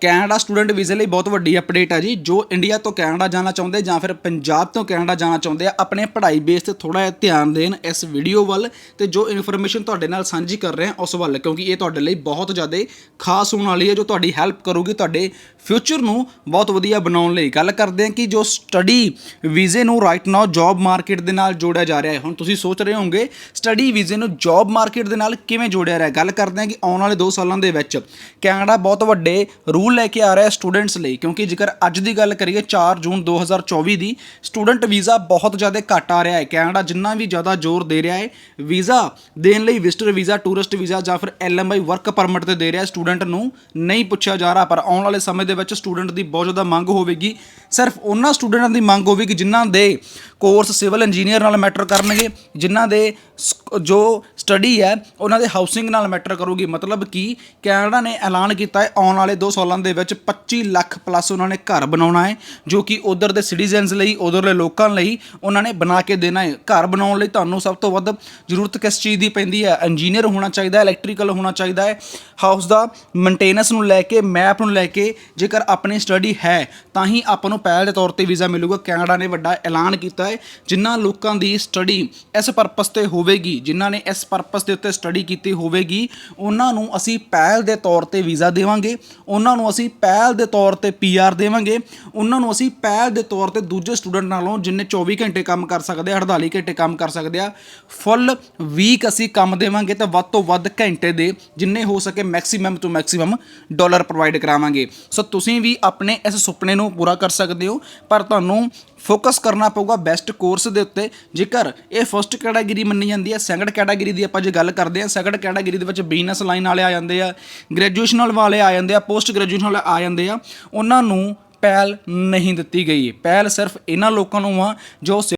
Canada student ਵੀਜ਼ੇ ਲਈ ਬਹੁਤ ਵੱਡੀ ਅਪਡੇਟ ਹੈ ਜੀ। ਜੋ ਇੰਡੀਆ ਤੋਂ ਕੈਨੇਡਾ ਜਾਣਾ ਚਾਹੁੰਦੇ ਜਾਂ ਫਿਰ ਪੰਜਾਬ ਤੋਂ ਕੈਨੇਡਾ ਜਾਣਾ ਚਾਹੁੰਦੇ ਆ, ਆਪਣੇ ਪੜ੍ਹਾਈ ਬੇਸ ਤੇ ਥੋੜਾ ਜਿਹਾ ਧਿਆਨ ਦੇਣ ਇਸ ਵੀਡੀਓ ਵੱਲ ਤੇ ਜੋ ਇਨਫੋਰਮੇਸ਼ਨ ਤੁਹਾਡੇ ਨਾਲ ਸਾਂਝੀ ਕਰ ਰਹੇ ਹਾਂ ਉਸ ਵੱਲ, ਕਿਉਂਕਿ ਇਹ ਤੁਹਾਡੇ ਲਈ ਬਹੁਤ ਜ਼ਿਆਦਾ ਖਾਸ ਹੋਣ ਵਾਲੀ ਹੈ, ਜੋ ਤੁਹਾਡੀ ਹੈਲਪ ਕਰੂਗੀ ਤੁਹਾਡੇ ਫਿਊਚਰ ਨੂੰ ਬਹੁਤ ਵਧੀਆ ਬਣਾਉਣ ਲਈ। ਗੱਲ ਕਰਦੇ ਹਾਂ ਕਿ ਜੋ ਸਟੱਡੀ ਵੀਜ਼ੇ ਨੂੰ ਰਾਈਟ ਨਾਓ ਜੌਬ ਮਾਰਕੀਟ ਦੇ ਨਾਲ ਜੋੜਿਆ ਜਾ ਰਿਹਾ ਹੈ। ਹੁਣ ਤੁਸੀਂ ਸੋਚ ਰਹੇ ਹੋਵੋਗੇ ਸਟੱਡੀ ਵੀਜ਼ੇ ਨੂੰ ਜੌਬ ਮਾਰਕੀਟ ਦੇ ਨਾਲ ਕਿਵੇਂ ਜੋੜਿਆ ਰਿਹਾ ਗੱਲ ਕਰਦੇ ਹਾਂ ਕਿ ਆਉਣ ਵਾਲੇ 2 ਸਾਲਾਂ ਦੇ ਵਿੱਚ ਕੈਨੇਡਾ ਬਹੁਤ ਵੱਡੇ ਰੂਲ ਸਕੂਲ ਲੈ ਕੇ ਆ ਰਿਹਾ ਸਟੂਡੈਂਟਸ ਲਈ, ਕਿਉਂਕਿ ਜੇਕਰ ਅੱਜ ਦੀ ਗੱਲ ਕਰੀਏ 4 ਜੂਨ 2024 ਦੀ, ਸਟੂਡੈਂਟ ਵੀਜ਼ਾ ਬਹੁਤ ਜ਼ਿਆਦਾ ਘੱਟ ਆ ਰਿਹਾ ਹੈ। ਕੈਨੇਡਾ ਜਿੰਨਾ ਵੀ ਜ਼ਿਆਦਾ ਜ਼ੋਰ ਦੇ ਰਿਹਾ ਹੈ, ਵੀਜ਼ਾ ਦੇਣ ਲਈ ਵਿਜ਼ਟਰ ਵੀਜ਼ਾ ਟੂਰਿਸਟ ਵੀਜ਼ਾ ਜਾਂ ਫਿਰ ਐਲਐਮਆਈ ਵਰਕ ਪਰਮਿਟ ਤੇ ਦੇ ਰਿਹਾ ਸਟੂਡੈਂਟ ਨੂੰ ਨਹੀਂ ਪੁੱਛਿਆ ਜਾ ਰਿਹਾ, ਪਰ ਆਉਣ ਵਾਲੇ ਸਮੇਂ ਦੇ ਵਿੱਚ ਸਟੂਡੈਂਟ ਦੀ ਬਹੁਤ ਜ਼ਿਆਦਾ ਮੰਗ ਹੋਵੇਗੀ। ਸਿਰਫ ਉਹਨਾਂ ਸਟੂਡੈਂਟਾਂ ਦੀ ਮੰਗ ਹੋਵੇ ਕਿ ਜਿਨ੍ਹਾਂ ਦੇ ਕੋਰਸ ਸਿਵਲ ਇੰਜੀਨੀਅਰ ਨਾਲ ਮੈਟਰ ਕਰਨਗੇ, ਜਿਨ੍ਹਾਂ ਦੇ ਸ- ਜੋ ਸਟੱਡੀ ਹੈ, ਉਹਨਾਂ ਦੇ ਹਾਊਸਿੰਗ ਨਾਲ ਮੈਟਰ ਕਰੂਗੀ। ਮਤਲਬ ਕਿ ਕੈਨੇਡਾ ਨੇ ਐਲਾਨ ਕੀਤਾ ਹੈ, ਆਉਣ ਵਾਲੇ 2 ਸਾਲਾਂ ਦੇ ਵਿੱਚ 25 ਲੱਖ ਪਲੱਸ ਉਹਨਾਂ ਨੇ ਘਰ ਬਣਾਉਣਾ ਹੈ, ਜੋ ਕਿ ਉਧਰ ਦੇ ਸਿਟੀਜ਼ਨਸ ਲਈ, ਉਧਰਲੇ ਲੋਕਾਂ ਲਈ ਉਹਨਾਂ ਨੇ ਬਣਾ ਕੇ ਦੇਣਾ ਹੈ। ਘਰ ਬਣਾਉਣ ਲਈ ਤੁਹਾਨੂੰ ਸਭ ਤੋਂ ਵੱਧ ਜ਼ਰੂਰਤ ਕਿਸ ਚੀਜ਼ ਦੀ ਪੈਂਦੀ ਹੈ? ਇੰਜੀਨੀਅਰ ਹੋਣਾ ਚਾਹੀਦਾ ਹੈ ਇਲੈਕਟ੍ਰੀਕਲ ਹੋਣਾ ਚਾਹੀਦਾ ਹੈ ਹਾਊਸ ਦਾ ਮੇਨਟੇਨੈਂਸ ਨੂੰ ਲੈ ਕੇ ਮੈਪ ਨੂੰ ਲੈ ਕੇ ਜੇਕਰ ਆਪਣੀ ਸਟੱਡੀ ਹੈ, ਤਾਂ ਹੀ ਆਪਾਂ ਨੂੰ ਪਹਿਲ ਦੇ ਤੌਰ ਤੇ ਵੀਜ਼ਾ ਮਿਲੂਗਾ। ਕੈਨੇਡਾ ਨੇ ਵੱਡਾ ਐਲਾਨ ਕੀਤਾ ਹੈ, ਜਿਨ੍ਹਾਂ ਲੋਕਾਂ ਦੀ ਸਟੱਡੀ ਇਸ ਪਰਪਸ ਤੇ ਹੋਵੇਗੀ, ਜਿਨ੍ਹਾਂ ਨੇ ਇਸ ਪਰਪਸ ਦੇ ਉੱਤੇ ਸਟੱਡੀ ਕੀਤੀ ਹੋਵੇਗੀ, ਉਹਨਾਂ ਨੂੰ ਅਸੀਂ ਪਹਿਲ ਦੇ ਤੌਰ ਤੇ ਵੀਜ਼ਾ ਦੇਵਾਂਗੇ, ਉਹਨਾਂ ਨੂੰ ਅਸੀਂ ਪਹਿਲ ਦੇ ਤੌਰ ਤੇ ਪੀਆਰ ਦੇਵਾਂਗੇ, ਉਹਨਾਂ ਨੂੰ ਅਸੀਂ ਪਹਿਲ ਦੇ ਤੌਰ ਤੇ ਦੂਜੇ ਸਟੂਡੈਂਟ ਨਾਲੋਂ ਜਿੰਨੇ 24 ਘੰਟੇ ਕੰਮ ਕਰ ਸਕਦੇ ਆ 48 ਘੰਟੇ ਕੰਮ ਕਰ ਸਕਦੇ ਆ, ਫੁੱਲ ਵੀਕ ਅਸੀਂ ਕੰਮ ਦੇਵਾਂਗੇ ਤਾਂ ਵੱਧ ਤੋਂ ਵੱਧ ਘੰਟੇ ਦੇ ਜਿੰਨੇ ਹੋ ਸਕੇ ਮੈਕਸਿਮਮ ਤੋਂ ਮੈਕਸਿਮਮ ਡਾਲਰ ਪ੍ਰੋਵਾਈਡ ਕਰਾਵਾਂਗੇ। ਸੋ ਤੁਸੀਂ ਵੀ ਆਪਣੇ ਇਸ ਸੁਪਨੇ ਨੂੰ ਪੂਰਾ ਕਰ ਸਕਦੇ ਹੋ, ਪਰ ਤੁਹਾਨੂੰ ਫੋਕਸ ਕਰਨਾ ਪਊਗਾ ਬੈਸਟ ਕੋਰਸ ਦੇ ਉੱਤੇ। ਜੇਕਰ ਇਹ ਫਰਸਟ ਕੈਟਾਗਰੀ ਮੰਨੀ ਜਾਂਦੀ ਹੈ ਸੈਕੰਡ ਕੈਟਾਗਰੀ ਦੀ ਆਪਾਂ ਜੇ ਗੱਲ ਕਰਦੇ ਹਾਂ ਸੈਕੰਡ ਕੈਟਾਗਰੀ ਦੇ ਵਿੱਚ ਬਿਜ਼ਨਸ ਲਾਈਨ ਵਾਲੇ ਆ ਜਾਂਦੇ ਆ ਗ੍ਰੈਜੂਏਸ਼ਨ ਵਾਲੇ ਆ ਜਾਂਦੇ ਆ ਪੋਸਟ ਗ੍ਰੈਜੂਏਸ਼ਨ ਵਾਲੇ ਆ ਜਾਂਦੇ ਆ, ਉਹਨਾਂ ਨੂੰ ਪਹਿਲ ਨਹੀਂ ਦਿੱਤੀ ਗਈ। ਪਹਿਲ ਸਿਰਫ ਇਹਨਾਂ ਲੋਕਾਂ ਨੂੰ ਆ ਜੋ